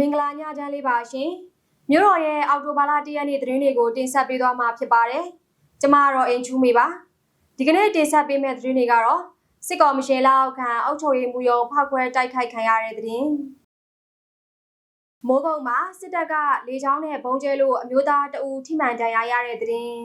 မင်္ဂလာညချမ်းလေးပါရှင်မြို့တော်ရဲ့အော်တိုဘာလ၁ရက်နေ့သတင်းတွေကိုတင်ဆက်ပေးသွားမှာဖြစ်ပါတယ်ကျမကတော့အင်ချူမေပါဒီကနေ့တင်ဆက်ပေးမယ့်သတင်းတွေကတော့စစ်ကော်မရှင်လက်အောက်ခံအုပ်ချုပ်ရေးမှုရုံးဖောက်ခွဲတိုက်ခိုက်ခံရတဲ့သတင်းမိုးကုတ်မှာစစ်တပ်ကလေကြောင်းနဲ့ဘုံကျဲလို့အမျိုးသားတအူထိမှန်ဒဏ်ရာရတဲ့သတင်း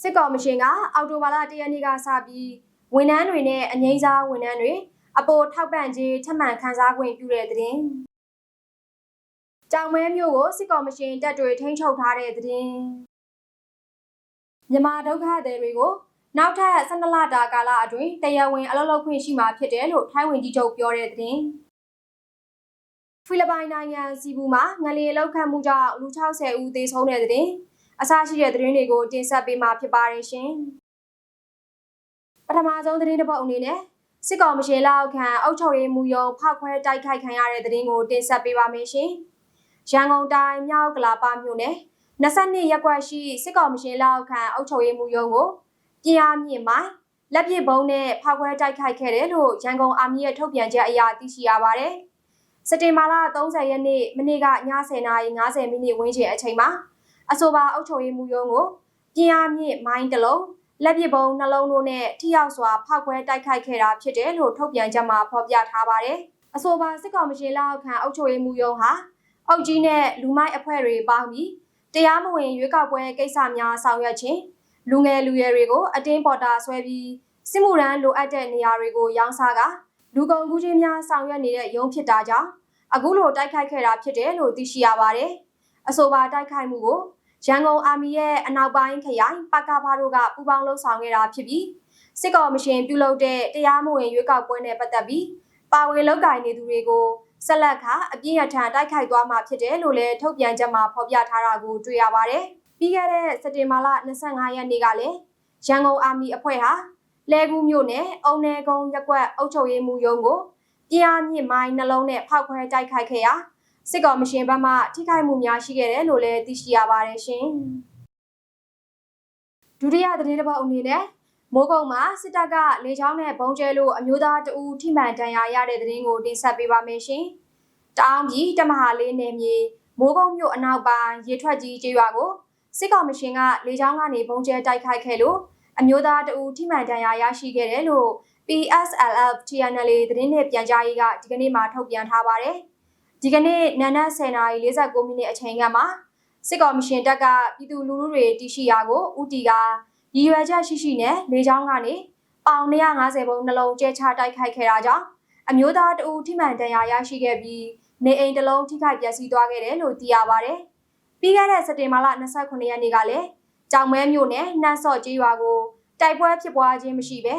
စစ်ကော်မရှင်ကအော်တိုဘာလ၁ရက်နေ့ကစပြီးဝန်ထမ်းတွေနဲ့အငိမ့်စားဝန်ထမ်းတွေ အပေါ်ထောက်ပံ့ခြင်းထပ်မံခန်းစားခွင့်ပြုတဲ့သတင်း။ကြောင်မဲမျိုးကိုစစ်ကော်မရှင်တပ်တွေထိန်းချုပ်ထားတဲ့သတင်း။မြန်မာဒုက္ခသည်တွေကိုနောက်ထပ်12လတာကာလအတွင်းတရားဝင်အလုပ်လုပ်ခွင့်ရှိမှာဖြစ်တယ်လို့ထိုင်းဝန်ကြီးချုပ်ပြောတဲ့သတင်း။ဖိလစ်ပိုင်နိုင်ငံစီဘူမှာငလျင်လောက်ခတ်မှုကြောင့်လူ60ဦးသေဆုံးတဲ့သတင်းအစရှိတဲ့သတင်းတွေကိုတင်ဆက်ပေးမှာဖြစ်ပါတယ်ရှင်။ပထမဆုံးသတင်းတစ်ပုဒ်အနေနဲ့ စစ်ကောင်မရှင်လက်အောက်ခံအုပ်ချုပ်ရေးမှူးရုံးဖောက်ခွဲတိုက်ခိုက်ခံရတဲ့တဲ့တင်ကိုတင်ဆက်ပေးပါမယ်ရှင်။ရန်ကုန်တိုင်းမြောက်ကလာပမြို့နယ်22ရပ်ကွက်ရှိစစ်ကောင်မရှင်လက်အောက်ခံအုပ်ချုပ်ရေးမှူးရုံးကိုပြည်အားမြင့်မိုင်းလက်ပစ်ဘုံနဲ့ဖောက်ခွဲတိုက်ခိုက်ခဲ့တယ်လို့ရန်ကုန်အာမီရဲ့ထုတ်ပြန်ချက်အရသိရှိရပါတယ်။စက်တင်ဘာလ30ရက်နေ့မနေ့ကည10:50မိနစ်ဝန်းကျင်အချိန်မှာအဆိုပါအုပ်ချုပ်ရေးမှူးရုံးကိုပြည်အားမြင့်မိုင်းတစ်လုံး လက်ပစ်ပုံနှလုံးတို့နဲ့ထိရောက်စွာဖောက်ခွဲတိုက်ခိုက်ခဲ့တာဖြစ်တယ်လို့ထုတ်ပြန်ချက်မှာဖော်ပြထားပါတယ်။အဆိုပါစစ်ကောင်မရှင်လက်အောက်ခံအုပ်ချုပ်ရေးမှူးရုံးဟာအုပ်ကြီးနဲ့လူမိုက်အဖွဲ့တွေပေါင်းပြီးတရားမဝင်ရွေးကောက်ပွဲကိစ္စများဆောင်ရွက်ခြင်းလူငယ်လူရွယ်တွေကိုအတင်းပေါ်တာဆွဲပြီးစစ်မှုရန်လိုအပ်တဲ့နေရာတွေကိုရောင်းစားကလူကုန်ကူးခြင်းများဆောင်ရွက်နေတဲ့ရုံးဖြစ်တာကြောင့်အခုလိုတိုက်ခိုက်ခဲ့တာဖြစ်တယ်လို့သိရှိရပါတယ်။အဆိုပါတိုက်ခိုက်မှုကို ရန်ကုန်အာမီရဲ့အနောက်ပိုင်းခရိုင်ပကဖာတို့ကပူးပေါင်းလှုပ်ဆောင်ခဲ့တာဖြစ်ပြီးစစ်ကော်မရှင်ပြုလုပ်တဲ့တရားမဝင်ရွေးကောက်ပွဲနဲ့ပတ်သက်ပြီးပါဝင်လုပ်ကိုင်နေသူတွေကိုဆက်လက်ခါအပြင်းအထန်တိုက်ခိုက်သွားမှာဖြစ်တယ်လို့လည်းထုတ်ပြန်ချက်မှာဖော်ပြထားတာကိုတွေ့ရပါတယ်။ပြီးခဲ့တဲ့စက်တင်ဘာလ25ရက်နေ့ကလည်းရန်ကုန်အာမီအဖွဲ့ဟာလဲကူးမြို့နယ်အုံနယ်ကုန်းရက်ကွက်အုပ်ချုပ်ရေးမှူးရုံးကိုပြင်းအားမြင့်မိုင်းနှလုံးနဲ့ဖောက်ခွဲတိုက်ခိုက်ခဲ့ရာ စစ်ကော်မရှင်ဘက်မှထိခိုက်မှုများရှိခဲ့တယ်လို့လည်းသိရှိရပါတယ်ရှင်။ဒုတိယသတင်းတစ်ပုဒ်အနေနဲ့မိုးကုံမှာစစ်တပ်ကလေကြောင်းနဲ့ဘုံကျဲလို့အမျိုးသားတဦးထိမှန်ဒဏ်ရာရတဲ့သတင်းကိုတင်ဆက်ပေးပါမယ်ရှင်။တောင်ပြည်တမဟာလေးနယ်မြေမိုးကုံမြို့အနောက်ပိုင်းရေထွက်ကြီးကျေးရွာကိုစစ်ကောင်မရှင်ကလေကြောင်းကနေဘုံကျဲတိုက်ခိုက်ခဲ့လို့အမျိုးသားတဦးထိမှန်ဒဏ်ရာရရှိခဲ့တယ်လို့ PSLF TNL သတင်းနဲ့ပြန်ကြားရေးကဒီကနေ့မှထုတ်ပြန်ထားပါတယ်။ ဒီကနေ့နန္ဒ10:49မိနစ်အချိန်ကမှစစ်ကော်မရှင်တပ်ကပြည်သူလူထုတွေတရှိရာကိုဦးတီကရည်ရွယ်ချက်ရှိရှိနဲ့လေကြောင်းကနေပေါင်150ဘုံနှလုံးကျဲချတိုက်ခိုက်ခဲ့တာကြောင့်အမျိုးသားတဦးထိမှန်ဒဏ်ရာရရှိခဲ့ပြီးနေအိမ်တစ်လုံးထိခိုက်ပျက်စီးသွားခဲ့တယ်လို့သိရပါတယ်။ပြီးခဲ့တဲ့စက်တင်ဘာလ29ရက်နေ့ကလည်းကြောင်မဲမြို့နယ်နှမ်းစော့ကျေးရွာကိုတိုက်ပွဲဖြစ်ပွားခြင်းမရှိဘဲ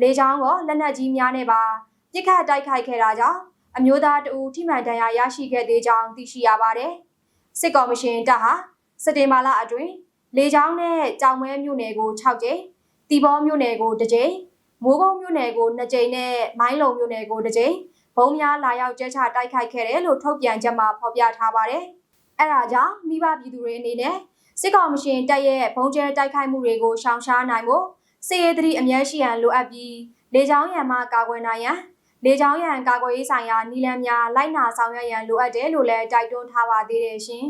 လေကြောင်းကလက်နက်ကြီးများနဲ့ပါပစ်ခတ်တိုက်ခိုက်ခဲ့တာကြောင့် အမျိုးသားတဦးထိမှန်ဒဏ်ရာရရှိခဲ့သေးကြောင်းသိရှိရပါတယ်။စစ်ကော်မရှင်တပ်ဟာစက်တင်ဘာလအတွင်းလေကြောင်းနဲ့ကြောင်မဲမြို့နယ်ကို6ကြိမ်၊တီဘောမြို့နယ်ကို2ကြိမ်၊မိုးကုတ်မြို့နယ်ကို2ကြိမ်နဲ့မိုင်းလုံမြို့နယ်ကို2ကြိမ်ဘုံများလာရောက်ကျဲချတိုက်ခိုက်ခဲ့တယ်လို့ထုတ်ပြန်ချက်မှာဖော်ပြထားပါတယ်။အဲဒါကြောင့်မိဘပြည်သူတွေအနေနဲ့စစ်ကောင်မရှင်တပ်ရဲ့ဘုံကျဲတိုက်ခိုက်မှုတွေကိုရှောင်ရှားနိုင်ဖို့စစ်ရေးသတိအမြဲရှိရန်လိုအပ်ပြီးလေကြောင်းရန်မှကာကွယ်နိုင်ရန် လေကြောင်းရန်ကာကွယ်ရေးဆိုင်ရာနည်းလမ်းများလိုက်နာဆောင်ရွက်ရန်လိုအပ်တယ်လို့လည်းတိုက်တွန်းထားပါသေးတယ်ရှင်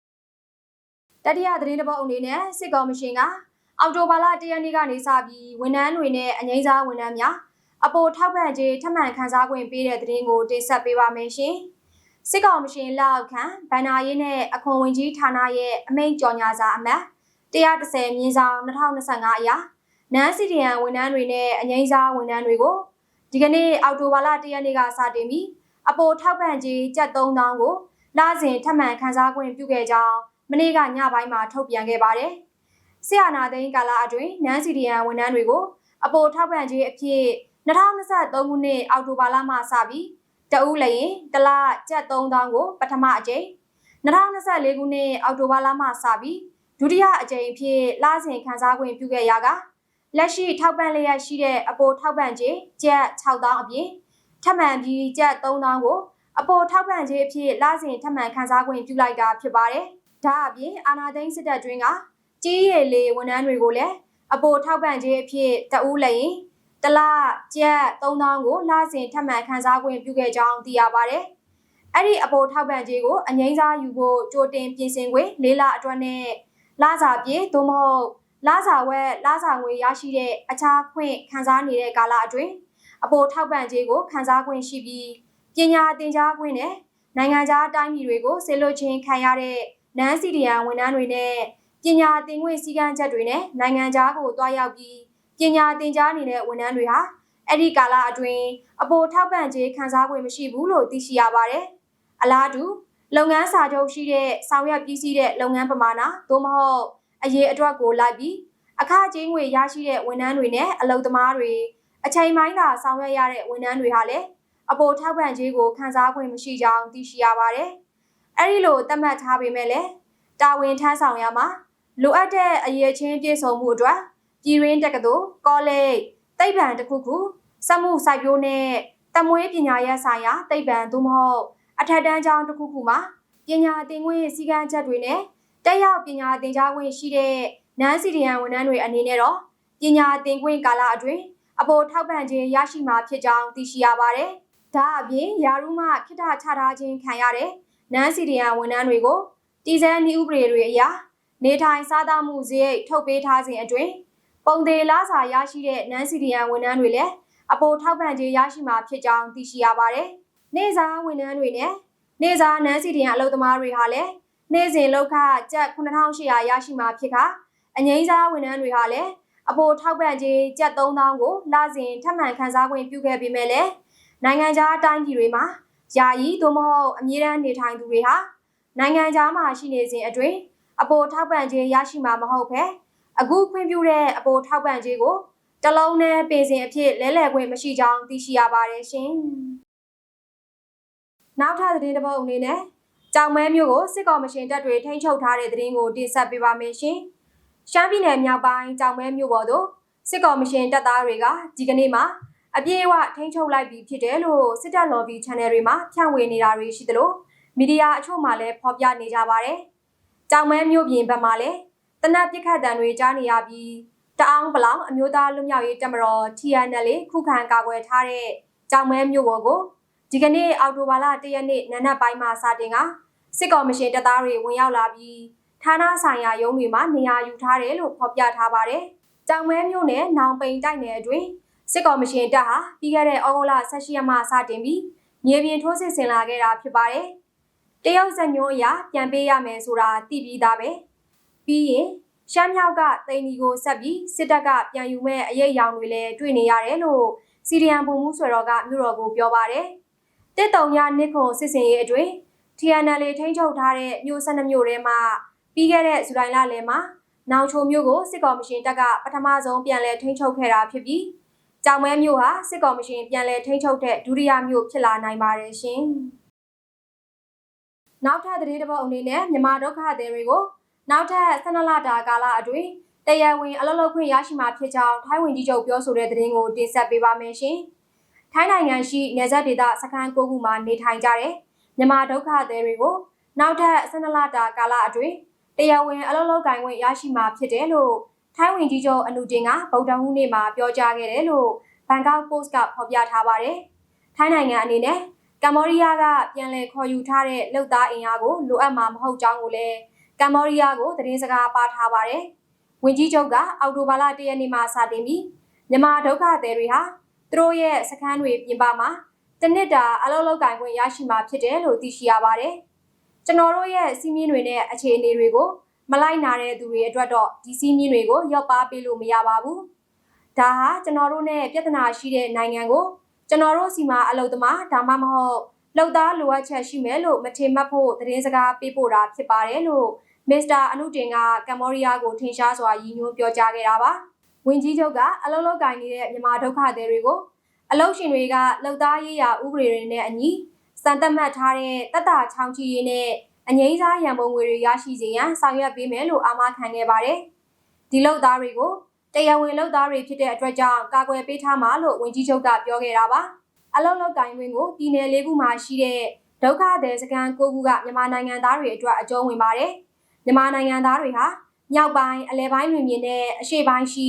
။တတိယသတင်းတစ်ပုဒ်အနေနဲ့စစ်ကော်မရှင်ကအော်တိုဘာလ၁ရက်နေ့ကနေစပြီးဝန်ထမ်းတွေနဲ့အငိမ့်စားဝန်ထမ်းများအပေါ်ထောက်ပံ့ကြေးထပ်မံခန်းစားခွင့်ပေးတဲ့သတင်းကိုတင်ဆက်ပေးပါမယ်ရှင်။စစ်ကောင်မရှင်လက်အောက်ခံဗန္နာရေးနဲ့အခွန်ဝင်ကြီးဌာနရဲ့အမိန့်ကြော်ညာစာအမှတ်130မြင်းဆောင်2025အရာနန်းစီဒီယန်ဝန်ထမ်းတွေနဲ့အငိမ့်စားဝန်ထမ်းတွေကို ဒီကနေ့အောက်တိုဘာလ၁ရက်နေ့ကစတင်ပြီးအပေါ်ထောက်ပံ့ကြေးကျပ်3000ကိုလစဉ်ထပ်မံခန်းစားခွင့်ပြုခဲ့ကြောင်းမနေ့ကညပိုင်းမှာထုတ်ပြန်ခဲ့ပါတယ်။ဆရာနာသိန်းကာလအတွင်းနန်းစီဒီယန်ဝန်ထမ်းတွေကိုအပေါ်ထောက်ပံ့ကြေးအဖြစ်2023ခုနှစ်အောက်တိုဘာလမှစပြီးတအူးလျင်တလကျပ်3000ကိုပထမအကြိမ်2024ခုနှစ်အောက်တိုဘာလမှစပြီးဒုတိယအကြိမ်အဖြစ်လစဉ်ခန်းစားခွင့်ပြုခဲ့ရက လက်ရှိထောက်ပံ့လျက်ရှိတဲ့အပေါ်ထောက်ပံ့ခြင်းကျပ်6000အပြင်ထပ်မံပြီးကျပ်3000ကိုအပေါ်ထောက်ပံ့ခြင်းအဖြစ်လစဉ်ထပ်မံခန်းစားခွင့်ပြုလိုက်တာဖြစ်ပါတယ်။ဒါအပြင်အာနာသိန်းစစ်တပ်တွင်ကကြီးရည်လေးဝန်ထမ်းတွေကိုလည်းအပေါ်ထောက်ပံ့ခြင်းအဖြစ်တအူးလည်းတလကျပ်3000ကိုလစဉ်ထပ်မံခန်းစားခွင့်ပြုခဲ့ကြောင်းသိရပါတယ်။အဲ့ဒီအပေါ်ထောက်ပံ့ကြေးကိုအငိမ့်စားယူဖို့ကြိုတင်ပြင်ဆင်ခွင့်လေးလအတွက်နဲ့လစာပြေသို့မဟုတ် လစာဝက်လစာငွေရရှိတဲ့အခြားခွင့်ခံစားနေတဲ့ကာလအတွင်းအပေါ်ထောက်ပံ့ကြေးကိုခံစားခွင့်ရှိပြီးပညာသင်ကြားခွင့်နဲ့နိုင်ငံခြားတိုင်းပြည်တွေကိုဆေလွတ်ချင်းခံရတဲ့နန်းစီဒီယံဝန်ထမ်းတွေနဲ့ပညာသင်ခွင့်စည်းကမ်းချက်တွေနဲ့နိုင်ငံခြားကိုတွားရောက်ပြီးပညာသင်ကြားနေတဲ့ဝန်ထမ်းတွေဟာအဲ့ဒီကာလအတွင်းအပေါ်ထောက်ပံ့ကြေးခံစားခွင့်မရှိဘူးလို့သိရှိရပါတယ်။အလားတူလုပ်ငန်းစာချုပ်ရှိတဲ့ဆောင်ရွက်ပြီးစီးတဲ့လုပ်ငန်းပမာဏသို့မဟုတ် အရေးအတွက်ကိုလိုက်ပြီးအခကြေးငွေရရှိတဲ့ဝန်ထမ်းတွေနဲ့အလုပ်သမားတွေအချိန်ပိုင်းသာဆောင်ရွက်ရတဲ့ဝန်ထမ်းတွေဟာလည်းအပေါ်ထောက်ပံ့ကြေးကိုခံစားခွင့်မရှိကြောင်းသိရှိရပါတယ်။အဲဒီလိုသတ်မှတ်ထားပေမဲ့လည်းတာဝန်ထမ်းဆောင်ရမှာလိုအပ်တဲ့အရေးချင်းပြည့်စုံမှုအတွက်ပြည်ရင်းတက္ကသိုလ်ကောလိပ်သိပ္ပံတစ်ခုခုစက်မှုစိုက်ပျိုးနဲ့တမွေးပညာရပ်ဆိုင်ရာသိပ္ပံသို့မဟုတ်အထက်တန်းကျောင်းတစ်ခုခုမှာပညာသင်ခွင့်စည်းကမ်းချက်တွေနဲ့ တက်ရောက်ပညာသင်ကြားခွင့်ရှိတဲ့နန်းစီဒီယံဝန်ထမ်းတွေအနေနဲ့တော့ပညာသင်ခွင့်ကာလအတွင်းအပေါ်ထောက်ပံ့ခြင်းရရှိမှာဖြစ်ကြောင်းသိရှိရပါတယ်။ဒါအပြင်ယာရုမှခိတ္တချထားခြင်းခံရတဲ့နန်းစီဒီယံဝန်ထမ်းတွေကိုတည်ဆဲနည်းဥပဒေတွေအရနေထိုင်စားသောက်မှုစရိတ်ထုတ်ပေးထားခြင်းအတွင်းပုံသေးလားစာရရှိတဲ့နန်းစီဒီယံဝန်ထမ်းတွေလည်းအပေါ်ထောက်ပံ့ခြင်းရရှိမှာဖြစ်ကြောင်းသိရှိရပါတယ်။နေစားဝန်ထမ်းတွေနဲ့နေစားနန်းစီဒီယံအလုပ်သမားတွေဟာလည်း နေ့စဉ်လောက်ခကျပ်9800ရရှိမှာဖြစ်ကအငိမ့်စားဝန်ထမ်းတွေဟာလည်းအပေါ်ထောက်ပံ့ခြင်းကျပ်3000ကိုလစဉ်ထပ်မံခန်းစားခွင့်ပြုခဲ့ပေမဲ့လည်းနိုင်ငံခြားတိုင်းပြည်တွေမှာယာယီသို့မဟုတ်အမြဲတမ်းနေထိုင်သူတွေဟာနိုင်ငံခြားမှာရှိနေစဉ်အတွင်းအပေါ်ထောက်ပံ့ခြင်းရရှိမှာမဟုတ်ဘဲအခုခွင့်ပြုတဲ့အပေါ်ထောက်ပံ့ခြင်းကိုတလုံးနဲ့ပင်စင်အဖြစ်လဲလှယ်ခွင့်မရှိကြောင်းသိရှိရပါတယ်ရှင်။နောက်ထပ်သတင်းတစ်ပုဒ်အနေနဲ့ ကြောင်မဲမျိုးကိုစစ်ကောင်မရှင်တပ်တွေထိန်းချုပ်ထားတဲ့သတင်းကိုတင်ဆက်ပေးပါမယ်ရှင်။ရှမ်းပြည်နယ်မြောက်ပိုင်းကြောင်မဲမျိုးပေါ်သို့စစ်ကောင်မရှင်တပ်သားတွေကဒီကနေ့မှာအပြည့်အဝထိန်းချုပ်လိုက်ပြီဖြစ်တယ်လို့စစ်တပ် lobby channel တွေမှာဖြန့်ဝေနေတာတွေရှိသလိုမီဒီယာအချို့မှလည်းဖော်ပြနေကြပါတယ်။ကြောင်မဲမျိုးပြင်ဘက်မှာလည်းတနက်ပစ်ခတ်တံတွေကြားနေရပြီးတအောင်ပလောင်အမျိုးသားလူမျိုးရေးတပ်မတော် TNL ခုခံကာကွယ်ထားတဲ့ကြောင်မဲမျိုးပေါ်ကို ဒီကနေ့အောက်တိုဘာလ၁ရက်နေ့နနက်ပိုင်းမှာစတင်ကစစ်ကော်မရှင်တပ်သားတွေဝင်ရောက်လာပြီးဌာနဆိုင်ရာရုံးတွေမှာနေရာယူထားတယ်လို့ဖော်ပြထားပါတယ်။ကြောင်မဲမျိုးနဲ့နောင်ပိန်တိုက်နယ်အတွင်းစစ်ကော်မရှင်တပ်ဟာပြီးခဲ့တဲ့ဩဂုတ်လ16ရက်မှစတင်ပြီးမြေပြင်ထိုးစစ်ဆင်လာခဲ့တာဖြစ်ပါတယ်။တရုတ်စက်ညွှန်းအရာပြန်ပေးရမယ်ဆိုတာသိပြီးသားပဲ။ပြီးရင်ရှမ်းမြောက်ကတိန်ဒီကိုဆက်ပြီးစစ်တပ်ကပြန်ယူမဲ့အရေးအယောင်တွေလည်းတွေ့နေရတယ်လို့စီရီယံပုံမှုဆွေတော်ကမြို့တော်ကိုပြောပါတယ်။ တစ်တုံညနစ်ခုံစစ်စင်ရေးအတွင်း TNL ထိန်းချုပ်ထားတဲ့မြို့12မြို့ထဲမှာပြီးခဲ့တဲ့ဇူလိုင်လလယ်မှာနောင်ချိုမြို့ကိုစစ်ကော်မရှင်တပ်ကပထမဆုံးပြန်လည်ထိန်းချုပ်ခဲ့တာဖြစ်ပြီးကြောင်မဲမြို့ဟာစစ်ကော်မရှင်ပြန်လည်ထိန်းချုပ်တဲ့ဒုတိယမြို့ဖြစ်လာနိုင်ပါတယ်ရှင်။နောက်ထပ်သတင်းတစ်ပုဒ်အနေနဲ့မြန်မာဒုက္ခသည်တွေကိုနောက်ထပ်12လတာကာလအတွင်းတရားဝင်အလုပ်လုပ်ခွင့်ရရှိမှာဖြစ်ကြောင်းထိုင်းဝန်ကြီးချုပ်ပြောဆိုတဲ့သတင်းကိုတင်ဆက်ပေးပါမယ်ရှင်။ ထိုင်းနိုင်ငံရှိနေဆက်ဒေသစခန်း၉ခုမှာနေထိုင်ကြတဲ့မြန်မာဒုက္ခသည်တွေကိုနောက်ထပ်12လတာကာလအတွင်းတရားဝင်အလုပ်လုပ်ကိုင်ခွင့်ရရှိမှာဖြစ်တယ်လို့ထိုင်းဝန်ကြီးချုပ်အနုတင်ကဗုဒ္ဓဟူးနေ့မှာပြောကြားခဲ့တယ်လို့ဘန်ကောက်ပို့စ်ကဖော်ပြထားပါတယ်။ထိုင်းနိုင်ငံအနေနဲ့ကမ္ဘောဒီးယားကပြန်လည်ခေါ်ယူထားတဲ့လုံသားအင်အားကိုလိုအပ်မှာမဟုတ်ကြောင်းကိုလည်းကမ္ဘောဒီးယားကိုသတင်းစကားပါထားပါတယ်။ဝန်ကြီးချုပ်ကအောက်တိုဘာလ၁ရက်နေ့မှာစတင်ပြီးမြန်မာဒုက္ခသည်တွေဟာ သူတို့ရဲ့စခန်းတွေပြင်ပမှာတနစ်တာအလုပ်လုပ်ကင်ခွင့်ရရှိမှာဖြစ်တယ်လို့သိရှိရပါတယ်။ကျွန်တော်တို့ရဲ့စီးမြင့်တွေနဲ့အခြေအနေတွေကိုမလိုက်နာတဲ့သူတွေအတွက်တော့ဒီစီးမြင့်တွေကိုရောက်ပါပေးလို့မရပါဘူး။ဒါဟာကျွန်တော်တို့နဲ့ပြဿနာရှိတဲ့နိုင်ငံကိုကျွန်တော်တို့စီမှာအလုပ်သမားဒါမှမဟုတ်လောက်သားလိုအပ်ချက်ရှိမယ်လို့မထင်မှတ်ဖို့သတင်းစကားပေးပို့တာဖြစ်ပါတယ်လို့မစ္စတာအနုတင်ကကမ္ဘောဒီးယားကိုထင်ရှားစွာရည်ညွှန်းပြောကြားခဲ့တာပါ။ ဝန်ကြီးချုပ်ကအလုံးလောက်ကင်နေတဲ့မြန်မာဒုက္ခသည်တွေကိုအလုရှင်တွေကလောက်သားရေးရာဥပဒေတွေနဲ့အညီစံတက်မှတ်ထားတဲ့တတ်တာချောင်းချီရေးနဲ့အငိမ့်စားရန်ပုံငွေတွေရရှိစေရန်ဆောင်ရွက်ပေးမယ်လို့အာမခံခဲ့ပါတယ်။ဒီလောက်သားတွေကိုတရားဝင်လောက်သားတွေဖြစ်တဲ့အတွက်ကြောင့်ကာကွယ်ပေးထားမှာလို့ဝန်ကြီးချုပ်ကပြောခဲ့တာပါ။အလုံးလောက်ကင်တွင်ကိုပြည်내လေးခုမှာရှိတဲ့ဒုက္ခသည်စခန်း၉ခုကမြန်မာနိုင်ငံသားတွေအတွက်အကျုံးဝင်ပါတယ်။မြန်မာနိုင်ငံသားတွေဟာ မြောက်ပိုင်းအလဲပိုင်းလွင်ပြင်နဲ့အရှေ့ပိုင်းရှိ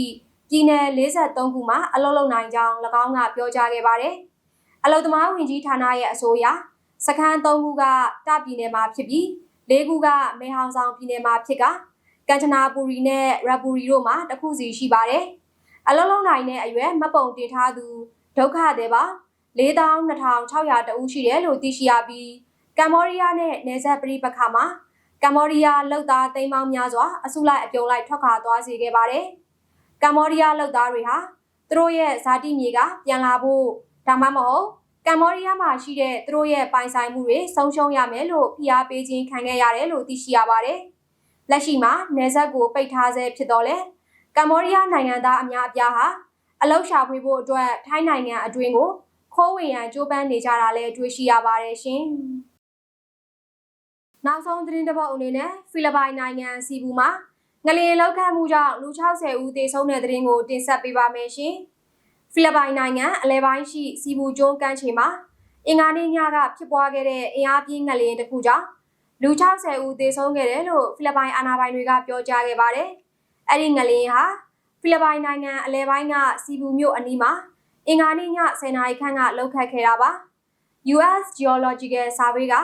ပြည်내43ခုမှာအလုပ်လုပ်နိုင်ကြောင်း၎င်းကပြောကြားခဲ့ပါတယ်။အလုပ်သမားဝင်ကြီးဌာနရဲ့အဆိုအရစစခန်း၃ခုကတပြည်နယ်မှာဖြစ်ပြီး၄ခုကမေဟောင်ဆောင်ပြည်နယ်မှာဖြစ်ကကမ်ချနာပူရီနဲ့ရပူရီတို့မှာတစ်ခုစီရှိပါတယ်။အလုံးလုံးနိုင်တဲ့အရွယ်မပုံတင်ထားသူဒုက္ခတွေပါ42,600တဦးရှိတယ်လို့သိရှိရပြီးကမ္ဘောဒီးယားနဲ့နယ်စပ်ပြည်ပခါမှာ ကမ္ဘောဒီးယားလောက်သားသိမ်းပေါင်းများစွာအစုလိုက်အပြုံလိုက်ထွက်ခွာသွားစေခဲ့ပါတယ်။ကမ္ဘောဒီးယားလောက်သားတွေဟာသူတို့ရဲ့ဇာတိမြေကပြန်လာဖို့ဒါမှမဟုတ်ကမ္ဘောဒီးယားမှာရှိတဲ့သူတို့ရဲ့ပိုင်ဆိုင်မှုတွေဆုံးရှုံးရမယ်လို့ဖိအားပေးခြင်းခံခဲ့ရတယ်လို့သိရှိရပါတယ်။လက်ရှိမှာနယ်စပ်ကိုပိတ်ထားဆဲဖြစ်တော့လေကမ္ဘောဒီးယားနိုင်ငံသားအများအပြားဟာအလောက်ရှာဖွေဖို့အတွက်ထိုင်းနိုင်ငံအတွင်းကိုခိုးဝင်ရန်ကြိုးပမ်းနေကြတာလည်းတွေ့ရှိရပါတယ်ရှင်။ နောက်ဆုံးသတင်းတစ်ပုဒ်အနေနဲ့ဖိလစ်ပိုင်နိုင်ငံစီဘူမှာငလျင်လောက်ခတ်မှုကြောင့်လူ60ဦးသေဆုံးတဲ့သတင်းကိုတင်ဆက်ပေးပါမယ်ရှင်။ဖိလစ်ပိုင်နိုင်ငံအလဲပိုင်းရှိစီဘူကျွန်းကမ်းခြေမှာအင်္ဂါနေ့ညကဖြစ်ပွားခဲ့တဲ့အင်အားပြင်းငလျင်တစ်ခုကြောင့်လူ60ဦးသေဆုံးခဲ့တယ်လို့ဖိလစ်ပိုင်အာဏာပိုင်တွေကပြောကြားခဲ့ပါတယ်။အဲ့ဒီငလျင်ဟာဖိလစ်ပိုင်နိုင်ငံအလဲပိုင်းကစီဘူမြို့အနီးမှာအင်္ဂါနေ့ည10နာရီခန့်ကလှုပ်ခတ်ခဲ့တာပါ US Geological Survey က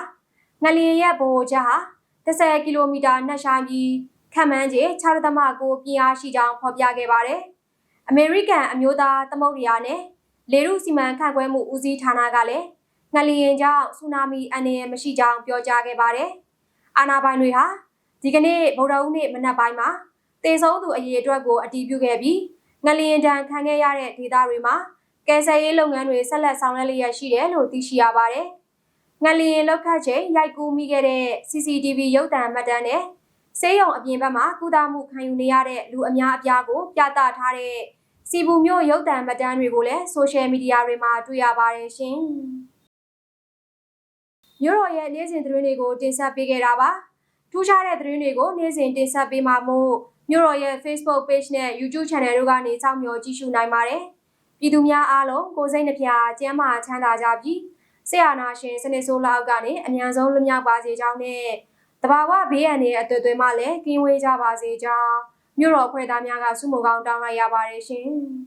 ငလျင်ရဲ့ဗဟိုချက်ဟာ30ကီလိုမီတာနှက်ရှိုင်းပြီးခန့်မှန်းခြေ6.9ပြင်းအားရှိကြောင်းဖော်ပြခဲ့ပါတယ်။ American အမျိုးသားသမုဒ္ဒရာနဲ့လေရုစီမံခန့်ခွဲမှုဦးစီးဌာနကလည်းငလျင်ကြောင့်ဆူနာမီအန္တရာယ်မရှိကြောင်းပြောကြားခဲ့ပါတယ်။အာဏာပိုင်တွေဟာဒီကနေ့ဗုဒ္ဓဦးနေ့မနက်ပိုင်းမှာတေဆုံးသူအရေအတွက်ကိုအတည်ပြုခဲ့ပြီးငလျင်တန်ခံခဲ့ရတဲ့ဒေသတွေမှာကယ်ဆယ်ရေးလုပ်ငန်းတွေဆက်လက်ဆောင်ရွက်လျက်ရှိတယ်လို့သိရှိရပါတယ်။ ငလျင်လောက်ခတ်ချိန်ရိုက်ကူးမိခဲ့တဲ့ CCTV ရုပ်သံမှတ်တမ်းနဲ့စေးရုံအပြင်ဘက်မှာကုသမှုခံယူနေရတဲ့လူအများအပြားကိုပြသထားတဲ့စီပူမျိုးရုပ်သံမှတ်တမ်းတွေကိုလည်းဆိုရှယ်မီဒီယာတွေမှာတွေ့ရပါတယ်ရှင်။မြို့တော်ရဲ့နေ့စဉ်သတင်းတွေကိုတင်ဆက်ပေးခဲ့တာပါ။ထူးခြားတဲ့သတင်းတွေကိုနေ့စဉ်တင်ဆက်ပေးမှာမို့မြို့တော်ရဲ့ Facebook Page နဲ့ YouTube Channel တို့ကနေစောင့်မျှော်ကြည့်ရှုနိုင်ပါတယ်။ပြည်သူများအားလုံးကိုစိတ်နှပြကျန်းမာချမ်းသာကြပြီး ဆရာနာရှင်စနစ်ဆိုးလောက်ကနေအမြန်ဆုံးလွတ်မြောက်ပါစေကြောင်းနဲ့တဘာဝဘေးအန္တရာယ်အသွေးသွေးမှလည်းကင်းဝေးကြပါစေကြောင်းမြို့တော်ဖွဲ့သားများကဆုမွန်ကောင်းတောင်းလိုက်ရပါတယ်ရှင်